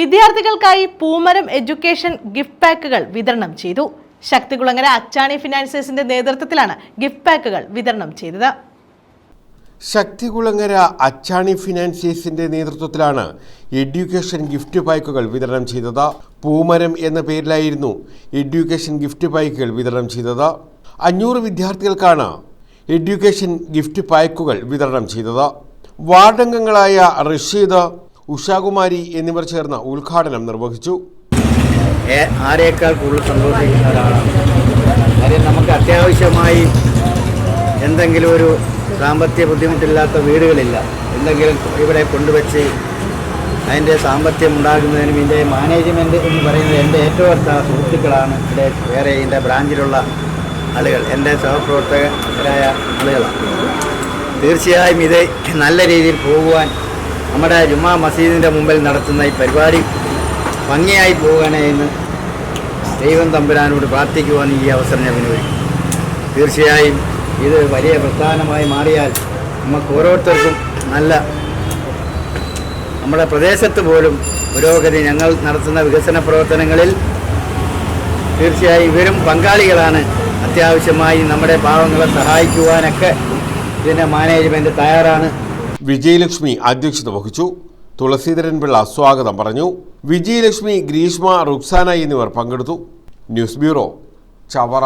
വിദ്യാർത്ഥികൾക്കായി Poomaram education gift പാക്കുകൾ വിതരണം ചെയ്തു. ശക്തികുളങ്ങര അച്ചാണി ഫിനാൻസേഴ്സിന്റെ നേതൃത്വത്തിലാണ് ഗിഫ്റ്റ് പാക്കുകൾ വിതരണം ചെയ്തത്. ശക്തികുളങ്ങര അച്ചാണി ഫിനാൻസേഴ്സിന്റെ നേതൃത്വത്തിലാണ് എഡ്യൂക്കേഷൻ ഗിഫ്റ്റ് പാക്കുകൾ വിതരണം ചെയ്തത്. പൂമരം എന്ന പേരിലായിരുന്നു എഡ്യൂക്കേഷൻ ഗിഫ്റ്റ് പാക്കുകൾ വിതരണം ചെയ്തത്. അഞ്ഞൂറ് വിദ്യാർത്ഥികൾക്കാണ് എഡ്യൂക്കേഷൻ ഗിഫ്റ്റ് പാക്കുകൾ വിതരണം ചെയ്തത്. വാർഡംഗങ്ങളായ റഷീദ് ഉഷാകുമാരി എന്നിവർ ചേർന്ന് ഉദ്ഘാടനം നിർവഹിച്ചു. ആരേക്കാൾ കൂടുതൽ സന്തോഷിക്കുന്ന ഒരാളാണ്? കാര്യം നമുക്ക് അത്യാവശ്യമായി എന്തെങ്കിലും ഒരു സാമ്പത്തിക ബുദ്ധിമുട്ടില്ലാത്ത വീടുകളില്ല. എന്തെങ്കിലും ഇവിടെ കൊണ്ടുവച്ച് അതിന്റെ സാമ്പത്തികം ഉണ്ടാകുന്നതിനും ഇതിന്റെ മാനേജ്മെന്റ് എന്ന് പറയുന്നത് എന്റെ ഏറ്റവും അടുത്ത സുഹൃത്തുക്കളാണ്. ഇവിടെ വേറെ ഇതിന്റെ ബ്രാഞ്ചിലുള്ള ആളുകൾ എന്റെ സഹപ്രവർത്തകരായ ആളുകളാണ്. തീർച്ചയായും ഇത് നല്ല രീതിയിൽ പോകുവാൻ നമ്മുടെ ജുമാ മസീദിന്റെ മുമ്പിൽ നടത്തുന്ന ഈ പരിപാടി ഭംഗിയായി പോകണേ എന്ന് ദൈവം തമ്പുരാനോട് പ്രാർത്ഥിക്കുവാൻ ഈ അവസരം ഞാൻ വിനിയോഗിക്കും തീർച്ചയായും ഇത് വലിയ പ്രസ്ഥാനമായി മാറിയാൽ നമുക്ക് ഓരോരുത്തർക്കും നല്ല നമ്മുടെ പ്രദേശത്ത് പോലും പുരോഗതി ഞങ്ങൾ നടത്തുന്ന വികസന പ്രവർത്തനങ്ങളിൽ തീർച്ചയായും ഇവരും പങ്കാളികളാണ്. അത്യാവശ്യമായി നമ്മുടെ പാവങ്ങളെ സഹായിക്കുവാനൊക്കെ ഇതിന്റെ മാനേജ്മെന്റ് തയ്യാറാണ്. വിജയലക്ഷ്മി അധ്യക്ഷത വഹിച്ചു. തുളസീധരൻ പിള്ള സ്വാഗതം പറഞ്ഞു. വിജയലക്ഷ്മി ഗ്രീഷ്മ റുക്സാന എന്നിവർ പങ്കെടുത്തു. News bureau Chavara.